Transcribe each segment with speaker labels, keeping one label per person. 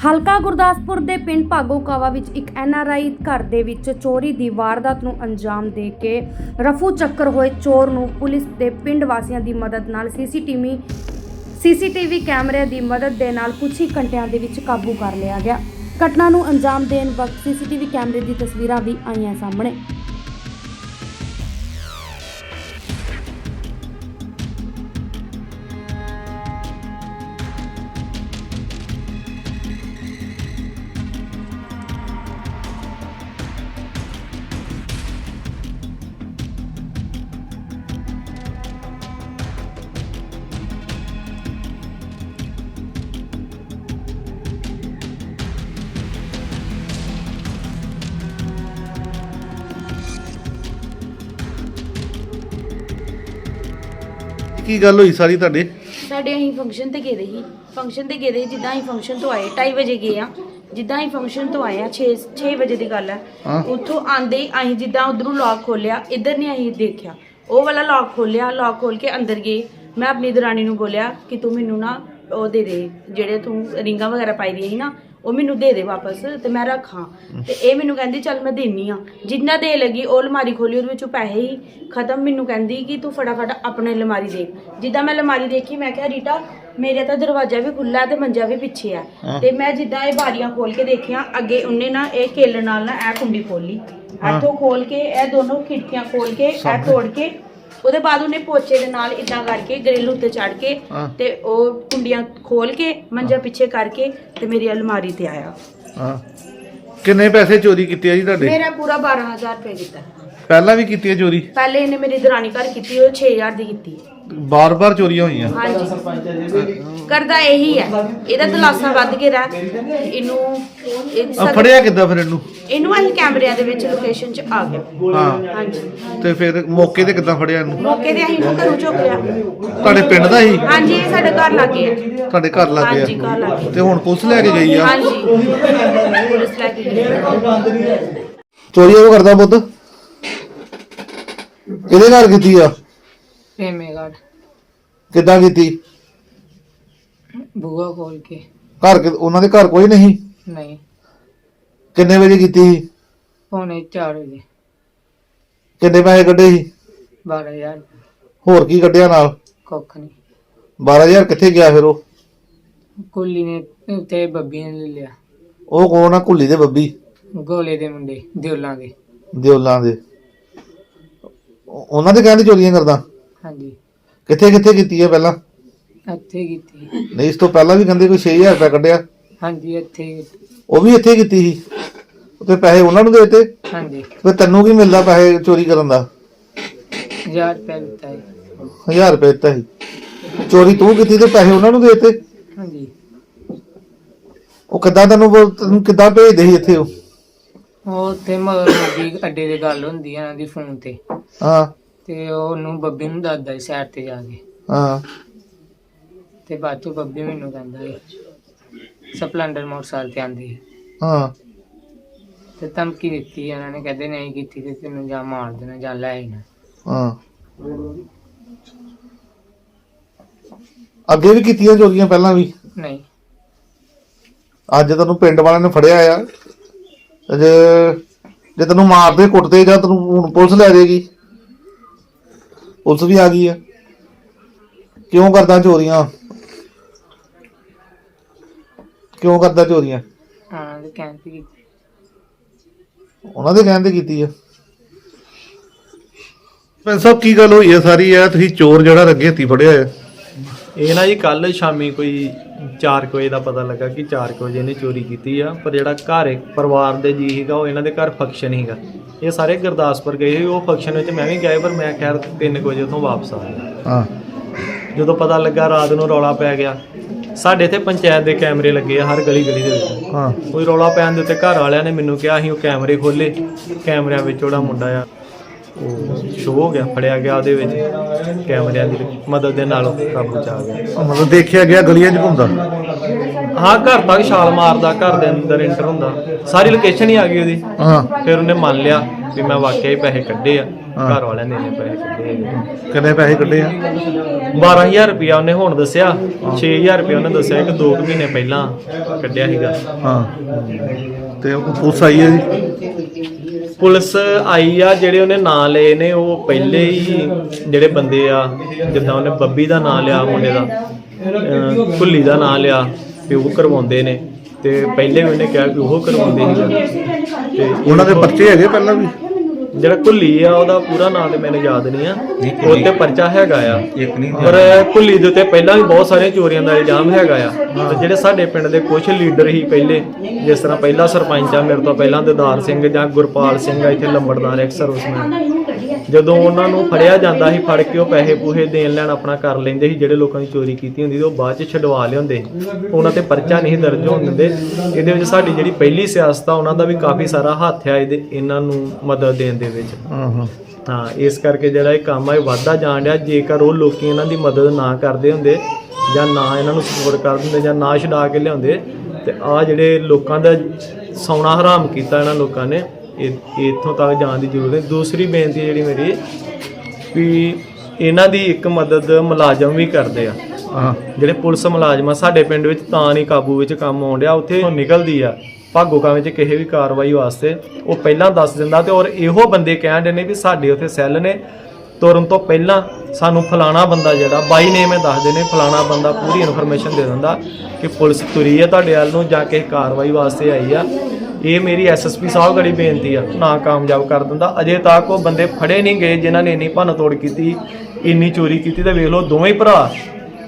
Speaker 1: ਹਲਕਾ ਗੁਰਦਾਸਪੁਰ ਦੇ ਪਿੰਡ ਭਾਗੋ ਕਾਵਾ ਵਿੱਚ ਇੱਕ ਐਨਆਰਆਈ ਘਰ ਦੇ ਵਿੱਚ ਚੋਰੀ ਦੀ ਵਾਰਦਾਤ ਨੂੰ ਅੰਜਾਮ ਦੇ ਕੇ ਰਫੂ ਚੱਕਰ ਹੋਏ ਚੋਰ ਨੂੰ ਪੁਲਿਸ ਦੇ ਪਿੰਡ ਵਾਸੀਆਂ ਦੀ ਮਦਦ ਨਾਲ ਸੀਸੀਟੀਵੀ ਸੀਸੀਟੀਵੀ ਕੈਮਰੇ ਦੀ ਮਦਦ ਦੇ ਨਾਲ ਕੁਝ ਹੀ ਘੰਟਿਆਂ ਦੇ ਵਿੱਚ ਕਾਬੂ ਕਰ ਲਿਆ ਗਿਆ। ਘਟਨਾ ਨੂੰ ਅੰਜਾਮ ਦੇਣ ਵਕਤ ਸੀਸੀਟੀਵੀ ਕੈਮਰੇ ਦੀ ਤਸਵੀਰਾਂ ਵੀ ਆਈਆਂ ਸਾਹਮਣੇ।
Speaker 2: ਕੀ ਗੱਲ ਹੋਈ ਸਾਰੀ ਤੁਹਾਡੇ?
Speaker 3: ਸਾਡੇ ਅਸੀਂ ਫੰਕਸ਼ਨ ਤੇ ਗਏ ਦੇ ਸੀ। ਫੰਕਸ਼ਨ ਤੇ ਗਏ ਦੇ ਸੀ, ਜਿੱਦਾਂ ਅਸੀਂ ਫੰਕਸ਼ਨ ਤੋਂ ਆਏ 2:30 ਵਜੇ ਗਏ ਆ। ਜਿੱਦਾਂ ਅਸੀਂ ਫੰਕਸ਼ਨ ਤੋਂ ਆਏ ਆ 6 6 ਵਜੇ ਦੀ ਗੱਲ ਹੈ
Speaker 2: ਹਾਂ।
Speaker 3: ਉੱਥੋਂ ਆਂਦੇ ਹੀ ਅਸੀਂ ਜਿੱਦਾਂ ਉਧਰੋਂ ਲੌਕ ਖੋਲਿਆ ਇੱਧਰ ਨਹੀਂ ਅਸੀਂ ਦੇਖਿਆ। ਉਹ ਵਾਲਾ ਲੌਕ ਖੋਲਿਆ ਲੌਕ ਖੋਲ ਕੇ ਅੰਦਰ ਗਏ। ਮੈਂ ਆਪਣੀ ਦਰਾਣੀ ਨੂੰ ਬੋਲਿਆ ਕਿ ਤੂੰ ਮੈਨੂੰ ਨਾ ਉਹ ਦੇ ਦੇ ਜਿਹੜੇ ਤੂੰ ਰਿੰਗਾਂ ਵਗੈਰਾ ਪਾਈ ਦੀਆਂ ਸੀ ਨਾ ਉਹ ਮੈਨੂੰ ਦੇ ਦੇ ਵਾਪਸ ਤੇ ਮੈਂ ਰੱਖਾਂ ਤੇ ਇਹ ਮੈਨੂੰ ਕਹਿੰਦੀ ਚੱਲ ਮੈਂ ਦੇਨੀ ਆ ਜਿੰਨਾ ਦੇ ਲੱਗੀ ਉਹ ਅਲਮਾਰੀ ਖੋਲੀ ਉਹਦੇ ਵਿੱਚੋਂ ਪੈਸੇ ਹੀ ਖਤਮ ਮੈਨੂੰ ਕਹਿੰਦੀ ਕਿ ਤੂੰ ਫਟਾਫਟ ਆਪਣੇ ਅਲਮਾਰੀ ਦੇਖ ਜਿੱਦਾਂ ਮੈਂ ਅਲਮਾਰੀ ਦੇਖੀ ਮੈਂ ਕਿਹਾ ਰੀਟਾ ਮੇਰੇ ਤਾਂ ਦਰਵਾਜ਼ਾ ਵੀ ਖੁੱਲਾ ਤੇ ਮੰਜਾ ਵੀ ਪਿੱਛੇ ਆ। ਤੇ ਮੈਂ ਜਿੱਦਾਂ ਇਹ ਬਾਰੀਆਂ ਖੋਲ ਕੇ ਦੇਖਿਆ ਅੱਗੇ ਉਹਨੇ ਨਾ ਇਹ ਕੇਲ ਨਾਲ ਨਾ ਇਹ ਕੁੰਡੀ ਖੋਲੀ। ਇੱਥੋਂ ਖੋਲ ਕੇ ਇਹ ਦੋਨੋਂ ਖਿੜਕੀਆਂ ਖੋਲ ਕੇ ਇਹ। ਤੋੜ ਕੇ ਉਹਦੇ ਬਾਅਦ ਉਹਨੇ ਪੋਚੇ ਦੇ ਨਾਲ ਇਦਾਂ ਕਰਕੇ ਗ੍ਰਿਲ ਉੱਤੇ ਚੜ ਕੇ
Speaker 2: ਹਾਂ।
Speaker 3: ਤੇ ਉਹ ਕੁੰਡੀਆਂ ਖੋਲ ਕੇ ਮੰਜਾ ਪਿੱਛੇ ਕਰਕੇ ਤੇ ਮੇਰੀ ਅਲਮਾਰੀ ਤੇ ਆਇਆ।
Speaker 2: ਹਾਂ। ਕਿੰਨੇ ਪੈਸੇ ਚੋਰੀ ਕੀਤੇ ਆ ਜੀ ਤੁਹਾਡੇ?
Speaker 3: ਮੇਰਾ ਪੂਰਾ 12000 ਰੁਪਏ ਦਿੱਤਾ
Speaker 2: ਪਹਿਲਾਂ ਵੀ ਕੀਤੀ ਹੈ ਚੋਰੀ?
Speaker 3: ਪਹਿਲੇ ਇਹਨੇ ਮੇਰੀ ਦਰਾਣੀ ਘਰ ਕੀਤੀ ਉਹ 6000 ਦੀ ਕੀਤੀ
Speaker 2: ਬਾਰ-ਬਾਰ ਚੋਰੀਆਂ ਹੋਈਆਂ?
Speaker 3: ਹਾਂਜੀ। ਕਰਦਾ ਇਹੀ ਹੈ। ਇਹਦਾ ਦਲਾਸਾ ਵੱਧ ਕੇ ਰਹਿ। ਇਹਨੂੰ ਇਹ
Speaker 2: ਆ ਫੜਿਆ ਕਿੱਦਾਂ ਫਿਰ ਇਹਨੂੰ?
Speaker 3: ਇਹਨੂੰ ਅਸੀਂ ਕੈਮਰਿਆਂ ਦੇ ਵਿੱਚ ਲੋਕੇਸ਼ਨ 'ਚ ਆ ਗਿਆ
Speaker 2: ਹਾਂ।
Speaker 3: ਹਾਂਜੀ।
Speaker 2: ਤੇ ਫਿਰ ਮੌਕੇ ਤੇ ਕਿੱਦਾਂ ਫੜਿਆ ਇਹਨੂੰ?
Speaker 3: ਮੌਕੇ ਤੇ ਅਸੀਂ ਇਹਨੂੰ ਘਰੋਂ ਚੁੱਕ ਲਿਆ।
Speaker 2: ਤੁਹਾਡੇ ਪਿੰਡ ਦਾ ਹੀ?
Speaker 3: ਹਾਂਜੀ ਇਹ ਸਾਡੇ ਘਰ ਲੱਗੇ ਆ।
Speaker 2: ਤੁਹਾਡੇ ਘਰ ਲੱਗ
Speaker 3: ਹਾਂਜੀ
Speaker 2: ਗਿਆ
Speaker 3: ਘਰ ਲੱਗੇ
Speaker 2: ਤੇ ਹੁਣ ਪੁਲਿਸ ਲੈ ਕੇ ਗਈ ਆ?
Speaker 3: ਹਾਂਜੀ। ਪੁਲਿਸ ਲੈ ਕੇ ਗਈ
Speaker 2: ਚੋਰੀ ਉਹ ਕਰਦਾ ਬੁੱਧ ਕਿਹਦੇ ਘਰ ਕੀਤੀ ਆ?
Speaker 4: ਫੇਮੇਗੜ
Speaker 2: ਕਿੱਦਾਂ ਕੀਤੀ?
Speaker 4: ਬੂਆ ਖੋਲ ਕੇ।
Speaker 2: ਘਰ ਕਿ- ਉਹਨਾਂ ਦੇ ਘਰ ਕੋਈ ਨਹੀਂ?
Speaker 4: ਨਹੀਂ।
Speaker 2: ਕਿੰਨੇ ਵਜੇ ਕੀਤੀ ਸੀ?
Speaker 4: ਪੌਣੇ 4 ਵਜੇ।
Speaker 2: ਕਿੰਨੇ ਪੈਸੇ ਕੱਢੇ ਸੀ?
Speaker 4: 12000
Speaker 2: ਹੋਰ ਕੀ ਕੱਢਿਆ ਨਾਲ?
Speaker 4: ਕੁੱਖ ਨਹੀਂ।
Speaker 2: 12000 ਕਿੱਥੇ ਗਿਆ ਫਿਰ ਉਹ?
Speaker 4: ਕੁੱਲੀ ਨੇ ਤੇ ਬੱਬੀ ਨੇ ਲੈ ਲਿਆ।
Speaker 2: ਉਹ ਕੌਣ ਆ? ਕੁੱਲੀ ਦੇ ਬੱਬੀ?
Speaker 4: ਗੋਲੇ ਦੇ ਮੁੰਡੇ ਦਿਉਲਾਂ ਦੇ।
Speaker 2: ਦਿਓਲਾਂ ਦੇ। ਉਹਨਾਂ ਦੇ ਕਹਿੰਦੇ ਚੋਰੀਆਂ ਕਰਦਾ?
Speaker 4: ਹਾਂਜੀ।
Speaker 2: ਕਿੱਥੇ ਕਿੱਥੇ ਕੀਤੀ ਹੈ ਪਹਿਲਾਂ?
Speaker 4: ਇੱਥੇ ਕੀਤੀ।
Speaker 2: ਨਹੀਂ ਇਸ ਤੋਂ ਪਹਿਲਾਂ ਵੀ ਕਹਿੰਦੇ ਕੋਈ 6000 ਰੁਪਏ ਕੱਢਿਆ।
Speaker 4: ਹਾਂਜੀ ਇੱਥੇ।
Speaker 2: ਉਹ ਵੀ ਇੱਥੇ ਕੀਤੀ ਸੀ। ਤੇ ਪੈਸੇ ਉਹਨਾਂ ਨੂੰ ਦੇਤੇ?
Speaker 4: ਹਾਂਜੀ।
Speaker 2: ਫਿਰ ਤੈਨੂੰ ਕੀ ਮਿਲਦਾ ਪੈਸੇ ਚੋਰੀ ਕਰਨ ਦਾ?
Speaker 4: 1000 ਰੁਪਏ ਦਿੱਤਾ ਹੈ
Speaker 2: 1000 ਰੁਪਏ ਦਿੱਤਾ ਸੀ। ਚੋਰੀ ਤੂੰ ਕੀਤੀ ਤੇ ਪੈਸੇ ਉਹਨਾਂ ਨੂੰ ਦੇਤੇ?
Speaker 4: ਹਾਂਜੀ।
Speaker 2: ਉਹ ਕਿੱਦਾਂ ਤੈਨੂੰ ਤੈਨੂੰ ਕਿੱਦਾਂ ਭੇਜਦੇ ਸੀ ਇੱਥੇ ਉਹ?
Speaker 4: ਉਹ ਉੱਥੇ ਮੋਦੀ ਅੱਡੇ ਦੇ ਗੱਲ ਹੁੰਦੀ ਹੈ ਇਹਨਾਂ ਦੀ ਫੋਨ ਤੇ।
Speaker 2: ਹਾਂ।
Speaker 4: ਤੇ ਉਹਨੂੰ ਬੱਬੀ ਨੂੰ ਦੱਸਦਾ ਸੀ ਸਾਈਡ ਤੇ ਜਾ ਕੇ।
Speaker 2: ਹਾਂ।
Speaker 4: ਤੇ ਬਾਅਦ ਚੋਂ ਬੱਬੀ ਮੈਨੂੰ ਕਹਿੰਦਾ ਸੀ ਸਪਲੈਂਡਰ ਮੋਟਰਸਾਈਕਲ ਤੇ ਆਂਦੀ ਹੈ
Speaker 2: ਹਾਂ।
Speaker 4: ਤੇ ਧਮਕੀ ਦਿੱਤੀ ਇਹਨਾਂ ਨੇ ਕਹਿੰਦੇ ਨਹੀਂ ਕੀਤੀ ਤੇ ਤੈਨੂੰ ਜਾਂ ਮਾਰ ਦੇਣਾ ਜਾਂ ਲੈ ਆਣਾ
Speaker 2: ਹਾਂ। ਅੱਗੇ ਵੀ ਕੀਤੀਆਂ ਚੋਰੀਆਂ ਪਹਿਲਾਂ ਵੀ?
Speaker 4: ਨਹੀਂ।
Speaker 2: ਅੱਜ ਤੈਨੂੰ ਪਿੰਡ ਵਾਲਿਆਂ ਨੇ ਫੜਿਆ ਆ। ਤੇ ਜੇ ਜੇ ਤੈਨੂੰ ਮਾਰਦੇ ਕੁੱਟਦੇ ਜਾਂ ਤੈਨੂੰ ਹੁਣ ਪੁਲਿਸ ਲੈ ਜਾਏਗੀ ਪੁਲਿਸ ਵੀ ਆ ਗਈ ਆ। ਕਿਉਂ ਕਰਦਾ ਚੋਰੀਆਂ? ਕਿਉਂ ਕਰਦਾ ਚੋਰੀਆਂ?
Speaker 4: ਹਾਂ ਤੇ ਕਹਿੰਦੀ ਕੀਤੀ।
Speaker 2: ਉਹਨਾਂ ਦੇ ਕਹਿਣ ਤੇ ਕੀਤੀ ਆ। ਪੈਨ ਸਾਹਿਬ ਕੀ ਗੱਲ ਹੋਈ ਹੈ ਸਾਰੀ? ਆ ਤੁਸੀਂ ਚੋਰ ਜਿਹੜਾ ਰੱਗੇ ਹੱਥੀ ਫੜਿਆ ਆ।
Speaker 5: ਇਹ ਨਾ ਜੀ ਕੱਲ ਸ਼ਾਮੀ ਕੋਈ 4 ਵਜੇ ਦਾ ਪਤਾ ਲੱਗਾ ਕਿ 4 ਵਜੇ ਇਹਨੇ ਚੋਰੀ ਕੀਤੀ ਆ ਪਰ ਜਿਹੜਾ ਘਰ ਇੱਕ ਪਰਿਵਾਰ ਦੇ ਜੀ ਸੀਗਾ ਉਹ ਇਹਨਾਂ ਦੇ ਘਰ ਫੰਕਸ਼ਨ ਸੀਗਾ। ਇਹ ਸਾਰੇ ਗੁਰਦਾਸਪੁਰ ਗਏ ਸੀ ਉਹ ਫੰਕਸ਼ਨ ਵਿੱਚ ਮੈਂ ਵੀ ਗਿਆ ਪਰ ਮੈਂ ਖੈਰ 3 ਵਜੇ ਉੱਥੋਂ ਵਾਪਸ ਆ ਗਿਆ।
Speaker 2: ਹਾਂ।
Speaker 5: ਜਦੋਂ ਪਤਾ ਲੱਗਾ ਰਾਤ ਨੂੰ ਰੌਲਾ ਪੈ ਗਿਆ ਸਾਡੇ ਇੱਥੇ ਪੰਚਾਇਤ ਦੇ ਕੈਮਰੇ ਲੱਗੇ ਆ ਹਰ ਗਲੀ ਗਲੀ ਦੇ ਵਿੱਚ।
Speaker 2: ਹਾਂ।
Speaker 5: ਕੋਈ ਰੌਲਾ ਪੈਣ ਦੇ ਉੱਤੇ ਘਰ ਵਾਲਿਆਂ ਨੇ ਮੈਨੂੰ ਕਿਹਾ ਅਸੀਂ ਉਹ ਕੈਮਰੇ ਖੋਲੇ ਕੈਮਰਿਆਂ ਵਿੱਚ ਉਹਦਾ ਮੁੰਡਾ ਆ। ਸ਼ੋ ਹੋ ਗਿਆ, ਫੜਿਆ ਗਿਆ ਉਹਦੇ ਵਿੱਚ, ਕੈਮਰਿਆਂ ਦੀ ਮਦਦ ਦੇ ਨਾਲ ਕਾਬੂ ਚ ਆ ਗਿਆ।
Speaker 2: ਮਤਲਬ ਦੇਖਿਆ ਗਿਆ, ਗਲੀਆਂ 'ਚ ਘੁੰਮਦਾ।
Speaker 5: ਹਾਂ ਘਰ ਤੱਕ ਛਾਲ ਮਾਰਦਾ ਘਰ ਦੇ ਅੰਦਰ ਇੰਟਰ ਹੁੰਦਾ। ਸਾਰੀ ਲੋਕੇਸ਼ਨ ਹੀ ਆ ਗਈ ਉਹਦੀ।
Speaker 2: ਹਾਂ।
Speaker 5: ਫਿਰ ਉਹਨੇ ਮੰਨ ਲਿਆ ਵੀ ਮੈਂ ਵਾਕਿਆ ਹੀ ਪੈਸੇ ਕੱਢੇ ਆ।
Speaker 2: ਹਾਂ।
Speaker 5: ਘਰ ਵਾਲਿਆਂ ਨੇ ਇੰਨੇ ਪੈਸੇ ਕੱਢੇ ਹੈਗੇ।
Speaker 2: ਕਿੰਨੇ ਪੈਸੇ ਕੱਢੇ ਆ?
Speaker 5: 12000 ਰੁਪਇਆ ਉਹਨੇ ਹੁਣ ਦੱਸਿਆ। 6000 ਰੁਪਇਆ ਉਹਨੇ ਦੱਸਿਆ ਕਿ 2 ਮਹੀਨੇ ਪਹਿਲਾਂ ਕੱਢਿਆ ਸੀਗਾ।
Speaker 2: ਹਾਂ। ਤੇ ਉਹ ਪੁਲਿਸ ਆਈ ਹੈ ਜੀ?
Speaker 5: ਪੁਲਿਸ ਆਈ ਆ ਜਿਹੜੇ ਉਹਨੇ ਨਾਂ ਲਏ ਨੇ ਉਹ ਪਹਿਲੇ ਹੀ ਜਿਹੜੇ ਬੰਦੇ ਆ ਜਿੱਦਾਂ ਉਹਨੇ ਬੱਬੀ ਦਾ ਨਾਂ ਲਿਆ ਮੁੰਡੇ ਦਾ ਅਹ ਭੁੱਲੀ ਦਾ ਨਾਂ ਲਿਆ। ਵੀ ਉਹ ਕਰਵਾਉਂਦੇ ਨੇ ਤੇ ਪਹਿਲੇ ਵੀ ਉਹਨੇ ਕਿਹਾ ਕਿ ਉਹ ਕਰਵਾਉਂਦੇ ਸੀ ਤੇ
Speaker 2: ਉਹਨਾਂ ਦੇ ਪਰਚੇ ਹੈਗੇ ਪਹਿਲਾਂ ਵੀ?
Speaker 5: ਜਿਹੜਾ ਕੁੱਲੀ ਆ ਉਹਦਾ ਪੂਰਾ ਨਾਮ ਤੇ ਮੈਨੂੰ ਯਾਦ ਨਹੀਂ ਆ। ਉਹ ਤੇ ਪਰਚਾ ਹੈਗਾ ਆ।
Speaker 2: ਇੱਕ ਨਹੀਂ
Speaker 5: ਪਰ ਕੁੱਲੀ ਦੇ ਉੱਤੇ ਪਹਿਲਾਂ ਵੀ ਬਹੁਤ ਸਾਰੀਆਂ ਚੋਰੀਆਂ ਦਾ ਇਲਜ਼ਾਮ ਹੈਗਾ ਆ। ਤੇ ਜਿਹੜੇ ਸਾਡੇ ਪਿੰਡ ਦੇ ਕੁਝ ਲੀਡਰ ਹੀ ਪਹਿਲੇ ਜਿਸ ਤਰ੍ਹਾਂ ਪਹਿਲਾ ਸਰਪੰਚ ਆ ਮੇਰੇ ਤੋਂ ਪਹਿਲਾਂ ਦਿਦਾਰ ਸਿੰਘ ਜਾਂ ਗੁਰਪਾਲ ਸਿੰਘ ਆ ਇੱਥੇ ਲੰਬੜਦਾਰ ਐਕਸਰ ਉਸਮੈਨ ਜਦੋਂ ਉਹਨਾਂ ਨੂੰ ਫੜਿਆ ਜਾਂਦਾ ਸੀ ਫੜ ਕੇ ਉਹ ਪੈਸੇ ਪੂਹੇ ਦੇਣ ਲੈਣ ਆਪਣਾ ਕਰ ਲੈਂਦੇ ਸੀ ਜਿਹੜੇ ਲੋਕਾਂ ਦੀ ਚੋਰੀ ਕੀਤੀ ਹੁੰਦੀ ਸੀ ਉਹ ਬਾਅਦ ਚ ਛਡਵਾ ਲਿਆਉਂਦੇ ਸੀ। ਉਹਨਾਂ ਤੇ ਪਰਚਾ ਨਹੀਂ ਦਰਜ ਹੋਣ ਦਿੰਦੇ। ਇਹਦੇ ਵਿੱਚ ਸਾਡੀ ਜਿਹੜੀ ਪਹਿਲੀ ਸਿਆਸਤ ਆ ਉਹਨਾਂ ਦਾ ਵੀ ਕਾਫੀ ਸਾਰਾ ਹੱਥ ਆ ਇਹਦੇ ਇਹਨਾਂ ਨੂੰ ਮਦਦ ਦੇਣ ਦੇ ਵਿੱਚ।
Speaker 2: ਹਾਂ
Speaker 5: ਇਸ ਕਰਕੇ ਜਿਹੜਾ ਇਹ ਕੰਮ ਆ ਇਹ ਵੱਧਦਾ ਜਾਣ ਡਿਆ। ਜੇਕਰ ਉਹ ਲੋਕੀ ਇਹਨਾਂ ਦੀ ਮਦਦ ਨਾ ਕਰਦੇ ਹੁੰਦੇ ਜਾਂ ਨਾ ਇਹਨਾਂ ਨੂੰ ਸਪੋਰਟ ਕਰਦੇ ਹੁੰਦੇ ਜਾਂ ਨਾ ਛਡਾ ਕੇ ਲਿਆਉਂਦੇ ਤੇ ਆ ਜਿਹੜੇ ਲੋਕਾਂ ਦਾ ਸੌਣਾ ਹਰਾਮ ਕੀਤਾ ਇਹਨਾਂ ਲੋਕਾਂ ਨੇ ਇਹ ਇੱਥੋਂ ਤੱਕ ਜਾਣ ਦੀ ਜ਼ਰੂਰਤ ਹੈ। ਦੂਸਰੀ ਬੇਨਤੀ ਜਿਹੜੀ ਮੇਰੀ ਵੀ ਇਹਨਾਂ ਦੀ ਇੱਕ ਮਦਦ ਮੁਲਾਜ਼ਮ ਵੀ ਕਰਦੇ ਆ।
Speaker 2: ਹਾਂ।
Speaker 5: ਜਿਹੜੇ ਪੁਲਿਸ ਮੁਲਾਜ਼ਮ ਆ ਸਾਡੇ ਪਿੰਡ ਵਿੱਚ ਤਾਂ ਨਹੀਂ ਕਾਬੂ ਵਿੱਚ ਕੰਮ ਆਉਣ ਡਿਆ। ਉੱਥੇ ਉਹ ਨਿਕਲਦੀ ਆ ਭਾਗੋਕਾਂ ਵਿੱਚ ਕਿਸੇ ਵੀ ਕਾਰਵਾਈ ਵਾਸਤੇ। ਉਹ ਪਹਿਲਾਂ ਦੱਸ ਦਿੰਦਾ ਤੇ ਔਰ ਇਹੋ ਬੰਦੇ ਕਹਿੰਦੇ ਨੇ ਵੀ ਸਾਡੇ ਉੱਥੇ ਸੈੱਲ ਨੇ। ਤੁਰਨ ਤੋਂ ਪਹਿਲਾਂ ਸਾਨੂੰ ਫਲਾਣਾ ਬੰਦਾ ਜਿਹੜਾ ਬਾਈ ਨੇਮ ਇਹ ਦੱਸਦੇ ਨੇ ਫਲਾਣਾ ਬੰਦਾ ਪੂਰੀ ਇਨਫੋਰਮੇਸ਼ਨ ਦੇ ਦਿੰਦਾ ਕਿ ਪੁਲਿਸ ਤੁਰੀ ਆ ਤੁਹਾਡੇ ਵੱਲ ਨੂੰ ਜਾ ਕੇ ਕਾਰਵਾਈ ਵਾਸਤੇ ਆਈ ਆ। ਇਹ ਮੇਰੀ ਐਸਐਸਪੀ ਸਾਹਿਬ ਗੜੀ ਬੇਨਤੀ ਆ, ਨਾ ਕਾਮਯਾਬ ਕਰ ਦਿੰਦਾ। ਅਜੇ ਤੱਕ ਉਹ ਬੰਦੇ ਫੜੇ ਨਹੀਂ ਗਏ ਜਿਨ੍ਹਾਂ ਨੇ ਇੰਨੀ ਭੰਨ ਤੋੜ ਕੀਤੀ, ਇੰਨੀ ਚੋਰੀ ਕੀਤੀ ਤੇ ਵੇਖ ਲਓ ਦੋਵੇਂ ਭਰਾ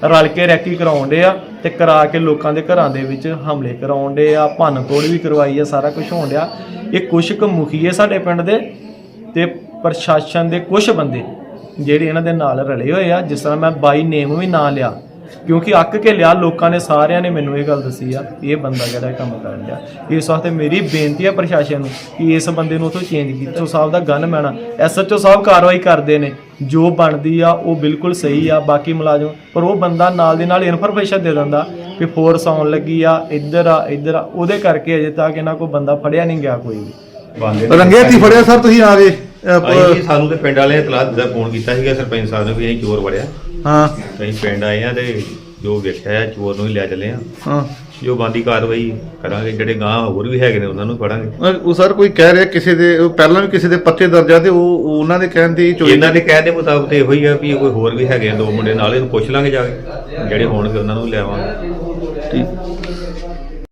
Speaker 5: ਰਲ ਕੇ ਰੈਕੀ ਕਰਾਉਂਦੇ ਆ ਤੇ ਕਰਾ ਕੇ ਲੋਕਾਂ ਦੇ ਘਰਾਂ ਦੇ ਵਿੱਚ ਹਮਲੇ ਕਰਾਉਂਦੇ ਆ ਭੰਨ ਤੋੜ ਵੀ ਕਰਵਾਈ ਆ, ਸਾਰਾ ਕੁਝ ਹੋਣ ਡਿਆ। ਇਹ ਕੁਛ ਕੁ ਮੁਖੀਏ ਸਾਡੇ ਪਿੰਡ ਦੇ ਤੇ ਪ੍ਰਸ਼ਾਸਨ ਦੇ ਕੁਝ ਬੰਦੇ ਜਿਹੜੇ ਇਹਨਾਂ ਦੇ ਨਾਲ ਰਲੇ ਹੋਏ ਆ, ਜਿਸ ਤਰ੍ਹਾਂ ਮੈਂ ਬਾਈ ਨੇਮ ਵੀ ਨਾਂ ਲਿਆ। ਕਿਉਂਕਿ ਅੱਕ ਕੇ ਲਿਆ ਲੋਕਾਂ ਨੇ ਸਾਰਿਆਂ ਨੇ ਮੈਨੂੰ ਇਹ ਗੱਲ ਦੱਸੀ ਆ ਇਹ ਬੰਦਾ ਜਿਹੜਾ ਇਹ ਕੰਮ ਕਰਨ ਡਿਆ ਇਸ ਵਾਸਤੇ ਮੇਰੀ ਬੇਨਤੀ ਹੈ ਪ੍ਰਸ਼ਾਸਨ ਨੂੰ ਕਿ ਇਸ ਬੰਦੇ ਨੂੰ ਉਥੋਂ ਚੇਂਜ ਕੀਤਾ। ਸੋ ਸਾਹਿਬ ਦਾ ਗਨ ਮੈਣਾ ਐਸਐਚਓ ਸਾਹਿਬ ਕਾਰਵਾਈ ਕਰਦੇ ਨੇ। ਜੋ ਬਣਦੀ ਆ ਉਹ ਬਿਲਕੁਲ ਸਹੀ ਆ ਬਾਕੀ ਮੁਲਾਜ਼ਮ ਪਰ ਉਹ ਬੰਦਾ ਨਾਲ ਦੇ ਨਾਲ ਇਨਫੋਰਮੇਸ਼ਨ ਦੇ ਦਿੰਦਾ ਕਿ ਫੋਰਸ ਆਉਣ ਲੱਗੀ ਆ ਇੱਧਰ ਆ ਇੱਧਰ ਆ। ਉਹਦੇ ਕਰਕੇ ਅਜੇ ਤੱਕ ਇਹਨਾਂ ਕੋਈ ਬੰਦਾ ਫੜਿਆ ਨਹੀਂ ਗਿਆ ਕੋਈ ਵੀ।
Speaker 2: ਰੰਗੇ ਹੱਥੀ ਫੜਿਆ ਸਰ ਤੁਸੀਂ ਆ ਗਏ
Speaker 6: ਸਾਨੂੰ ਤੇ ਪਿੰਡ ਵਾਲਿਆਂ ਨੇ ਇਤਲਾਹ ਦਿੱਤਾ ਫੋਨ ਕੀਤਾ ਸੀਗਾ ਸਰਪੰਚ ਸਾਹਿਬ ਨੇ ਵੀ ਅਸੀਂ ਚੋਰ ਵੜਿਆ
Speaker 2: ਹਾਂ।
Speaker 6: ਅਸੀਂ ਪਿੰਡ ਆਏ ਆ ਤੇ ਜੋ ਵੇਖਿਆ ਆ ਚੋਰ ਨੂੰ ਹੀ ਲੈ ਚੱਲੇ ਆ।
Speaker 2: ਹਾਂ।
Speaker 6: ਜੋ ਬੰਦੀ ਕਾਰਵਾਈ ਕਰਾਂਗੇ ਜਿਹੜੇ ਗਾਂ ਹੋਰ ਵੀ ਹੈਗੇ ਨੇ ਉਹਨਾਂ ਨੂੰ ਫੜਾਂਗੇ।
Speaker 2: ਅਹ, ਉਹ ਸਰ ਕੋਈ ਕਹਿ ਰਿਹਾ ਕਿਸੇ ਦੇ ਉਹ ਪਹਿਲਾਂ ਵੀ ਕਿਸੇ ਦੇ ਪਰਚੇ ਦਰਜ ਆ ਤੇ ਉਹ ਉਹ ਉਹਨਾਂ ਦੇ ਕਹਿਣ ਤੇ ਹੀ ਚੋਰੀ
Speaker 6: ਇਹਨਾਂ ਦੇ ਕਹਿਣ ਦੇ ਮੁਤਾਬਕ ਤੇ ਇਹੋ ਹੀ ਆ ਵੀ ਕੋਈ ਹੋਰ ਵੀ ਹੈਗੇ ਆ ਦੋ ਮੁੰਡੇ ਨਾਲ ਇਹਨੂੰ ਪੁੱਛ ਲਾਂਗੇ ਜਾ ਕੇ ਜਿਹੜੇ ਹੋਣਗੇ ਉਹਨਾਂ ਨੂੰ ਵੀ ਲੈ ਆਵਾਂਗੇ।
Speaker 2: ਠੀਕ।